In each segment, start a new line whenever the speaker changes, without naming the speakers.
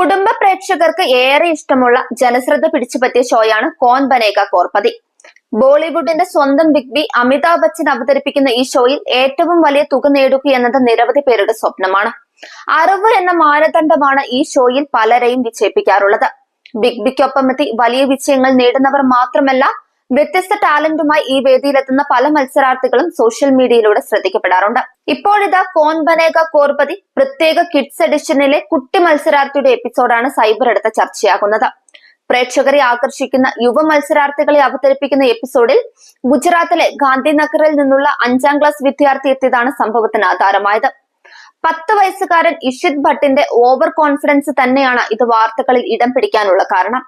കുടുംബ പ്രേക്ഷകർക്ക് ഏറെ ഇഷ്ടമുള്ള ജനശ്രദ്ധ പിടിച്ചുപറ്റിയ ഷോയാണ് കോൻ ബനേക കോർപ്പതി. ബോളിവുഡിന്റെ സ്വന്തം ബിഗ് ബി അമിതാഭ് ബച്ചൻ അവതരിപ്പിക്കുന്ന ഈ ഷോയിൽ ഏറ്റവും വലിയ തുക നേടുക എന്നത് നിരവധി പേരുടെ സ്വപ്നമാണ്. അറിവ് എന്ന മാനദണ്ഡമാണ് ഈ ഷോയിൽ പലരെയും വിജയിപ്പിക്കാറുള്ളത്. ബിഗ് ബിക്കൊപ്പം എത്തി വലിയ വിജയങ്ങൾ നേടുന്നവർ മാത്രമല്ല വ്യത്യസ്ത ടാലന്റുമായി ഈ വേദിയിലെത്തുന്ന പല മത്സരാർത്ഥികളും സോഷ്യൽ മീഡിയയിലൂടെ ശ്രദ്ധിക്കപ്പെടാറുണ്ട്. ഇപ്പോഴിതാ കോൻ കോർപതി പ്രത്യേക കിഡ്സ് എഡിഷനിലെ കുട്ടി മത്സരാർത്ഥിയുടെ എപ്പിസോഡാണ് സൈബർ എടുത്ത ചർച്ചയാകുന്നത്. പ്രേക്ഷകരെ ആകർഷിക്കുന്ന യുവ മത്സരാർത്ഥികളെ അവതരിപ്പിക്കുന്ന എപ്പിസോഡിൽ ഗുജറാത്തിലെ ഗാന്ധിനഗറിൽ നിന്നുള്ള അഞ്ചാം ക്ലാസ് വിദ്യാർത്ഥി എത്തിയതാണ് സംഭവത്തിന് ആധാരമായത്. പത്ത് വയസ്സുകാരൻ ഇഷിത് ഭട്ടിന്റെ ഓവർ കോൺഫിഡൻസ് തന്നെയാണ് ഇത് വാർത്തകളിൽ ഇടം പിടിക്കാനുള്ള കാരണം.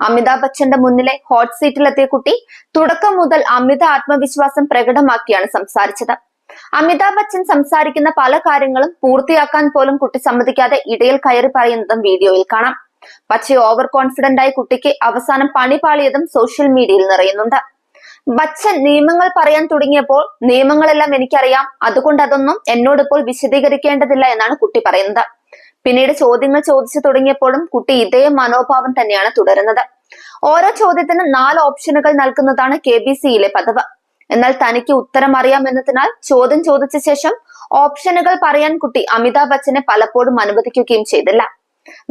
അമിതാഭ് ബച്ചന്റെ മുന്നിലെ ഹോട്ട് സീറ്റിലെത്തിയ കുട്ടി തുടക്കം മുതൽ അമിത ആത്മവിശ്വാസം പ്രകടമാക്കിയാണ് സംസാരിച്ചത്. അമിതാഭ് ബച്ചൻ സംസാരിക്കുന്ന പല കാര്യങ്ങളും പൂർത്തിയാക്കാൻ പോലും കുട്ടി സമ്മതിക്കാതെ ഇടയിൽ കയറി പറയുന്നതും വീഡിയോയിൽ കാണാം. പക്ഷേ ഓവർ കോൺഫിഡന്റ് ആയി കുട്ടിക്ക് അവസാനം പണി പാളിയതും സോഷ്യൽ മീഡിയയിൽ നിറയുന്നുണ്ട്. ബച്ചൻ നിയമങ്ങൾ പറയാൻ തുടങ്ങിയപ്പോൾ നിയമങ്ങളെല്ലാം എനിക്കറിയാം. അതുകൊണ്ട് അതൊന്നും എന്നോടിപ്പോൾ വിശദീകരിക്കേണ്ടതില്ല എന്നാണ് കുട്ടി പറയുന്നത്. പിന്നീട് ചോദ്യങ്ങൾ ചോദിച്ചു തുടങ്ങിയപ്പോഴും കുട്ടി ഇതേ മനോഭാവം തന്നെയാണ് തുടരുന്നത്. ഓരോ ചോദ്യത്തിനും നാല് ഓപ്ഷനുകൾ നൽകുന്നതാണ് കെ ബി സിയിലെ പതിവ്. എന്നാൽ തനിക്ക് ഉത്തരം അറിയാമെന്നതിനാൽ ചോദ്യം ചോദിച്ച ശേഷം ഓപ്ഷനുകൾ പറയാൻ കുട്ടി അമിതാഭ് ബച്ചനെ പലപ്പോഴും അനുവദിക്കുകയും ചെയ്തില്ല.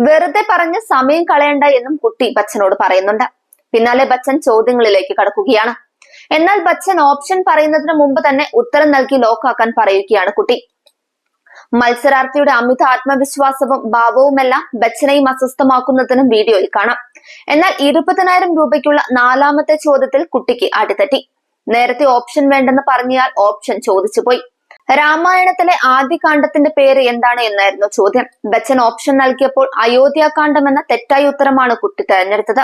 വെറുതെ പറഞ്ഞ് സമയം കളയണ്ട എന്നും കുട്ടി ബച്ചനോട് പറയുന്നുണ്ട്. പിന്നാലെ ബച്ചൻ ചോദ്യങ്ങളിലേക്ക് കടക്കുകയാണ്. എന്നാൽ ബച്ചൻ ഓപ്ഷൻ പറയുന്നതിന് മുമ്പ് തന്നെ ഉത്തരം നൽകി ലോക്കാക്കാൻ പറയുകയാണ് കുട്ടി. മത്സരാർത്ഥിയുടെ അമിത ആത്മവിശ്വാസവും ഭാവവുമെല്ലാം ബച്ചനെയും അസ്വസ്ഥമാക്കുന്നതിനും വീഡിയോയിൽ കാണാം. എന്നാൽ ഇരുപതിനായിരം രൂപയ്ക്കുള്ള നാലാമത്തെ ചോദ്യത്തിൽ കുട്ടിക്ക് അടിത്തട്ടി നേരത്തെ ഓപ്ഷൻ വേണ്ടെന്ന് പറഞ്ഞാൽ ഓപ്ഷൻ ചോദിച്ചു പോയി. രാമായണത്തിലെ ആദ്യ കാണ്ടത്തിന്റെ പേര് എന്താണ് എന്നായിരുന്നു ചോദ്യം. ബച്ചൻ ഓപ്ഷൻ നൽകിയപ്പോൾ അയോധ്യാകാന്ഡം എന്ന തെറ്റായ ഉത്തരമാണ് കുട്ടി തെരഞ്ഞെടുത്തത്.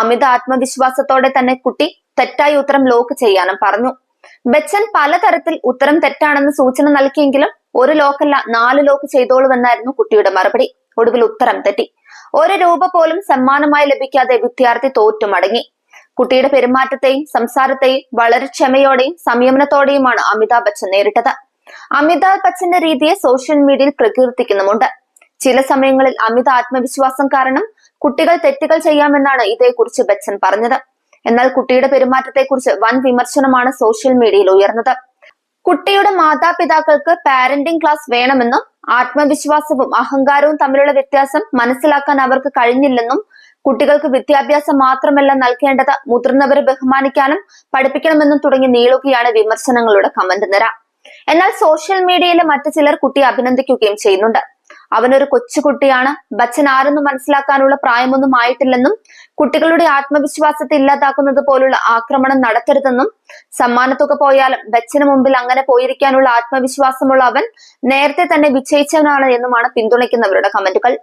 അമിത ആത്മവിശ്വാസത്തോടെ തന്നെ കുട്ടി തെറ്റായ ഉത്തരം ലോക്ക് ചെയ്യാനും പറഞ്ഞു. ബച്ചൻ പലതരത്തിൽ ഉത്തരം തെറ്റാണെന്ന് സൂചന നൽകിയെങ്കിലും ഒരു ലോക്കല്ല നാല് ലോക്ക് ചെയ്തോളുമെന്നായിരുന്നു കുട്ടിയുടെ മറുപടി. ഒടുവിൽ ഉത്തരം തെറ്റി. ഒരു രൂപ പോലും സമ്മാനമായി ലഭിക്കാതെ വിദ്യാർത്ഥി തോറ്റു മടങ്ങി. കുട്ടിയുടെ പെരുമാറ്റത്തെയും സംസാരത്തെയും വളരെ ക്ഷമയോടെയും സംയമനത്തോടെയുമാണ് അമിതാഭ് ബച്ചൻ നേരിട്ടത്. അമിതാഭ് ബച്ചന്റെ രീതിയെ സോഷ്യൽ മീഡിയയിൽ പ്രകീർത്തിക്കുന്നുമുണ്ട്. ചില സമയങ്ങളിൽ അമിത ആത്മവിശ്വാസം കാരണം കുട്ടികൾ തെറ്റുകൾ ചെയ്യാമെന്നാണ് ഇതേക്കുറിച്ച് ബച്ചൻ പറഞ്ഞത്. എന്നാൽ കുട്ടിയുടെ പെരുമാറ്റത്തെക്കുറിച്ച് വൻ വിമർശനമാണ് സോഷ്യൽ മീഡിയയിൽ ഉയർന്നത്. കുട്ടിയുടെ മാതാപിതാക്കൾക്ക് പാരന്റിംഗ് ക്ലാസ് വേണമെന്നും ആത്മവിശ്വാസവും അഹങ്കാരവും തമ്മിലുള്ള വ്യത്യാസം മനസ്സിലാക്കാൻ അവർക്ക് കഴിഞ്ഞില്ലെന്നും കുട്ടികൾക്ക് വിദ്യാഭ്യാസം മാത്രമല്ല നൽകേണ്ടത് മുതിർന്നവരെ ബഹുമാനിക്കാനും പഠിപ്പിക്കണമെന്നും തുടങ്ങി നീളുകയാണ് വിമർശനങ്ങളുടെ കമന്റ് നിര. എന്നാൽ സോഷ്യൽ മീഡിയയിലെ മറ്റു ചിലർ കുട്ടിയെ അഭിനന്ദിക്കുകയും ചെയ്യുന്നുണ്ട്. അവനൊരു കൊച്ചുകുട്ടിയാണ്. ബച്ചൻ ആരെന്ന് മനസ്സിലാക്കാനുള്ള പ്രായമൊന്നും ആയിട്ടില്ലെന്നും കുട്ടികളുടെ ആത്മവിശ്വാസത്തെ ഇല്ലാതാക്കുന്നത് പോലുള്ള ആക്രമണം നടത്തരുതെന്നും സമ്മാനത്തുക പോയാലും ബച്ചന് മുമ്പിൽ അങ്ങനെ പോയിരിക്കാനുള്ള ആത്മവിശ്വാസമുള്ള അവൻ നേരത്തെ തന്നെ വിജയിച്ചവനാണ് എന്നുമാണ് പിന്തുണയ്ക്കുന്നവരുടെ കമന്റുകൾ.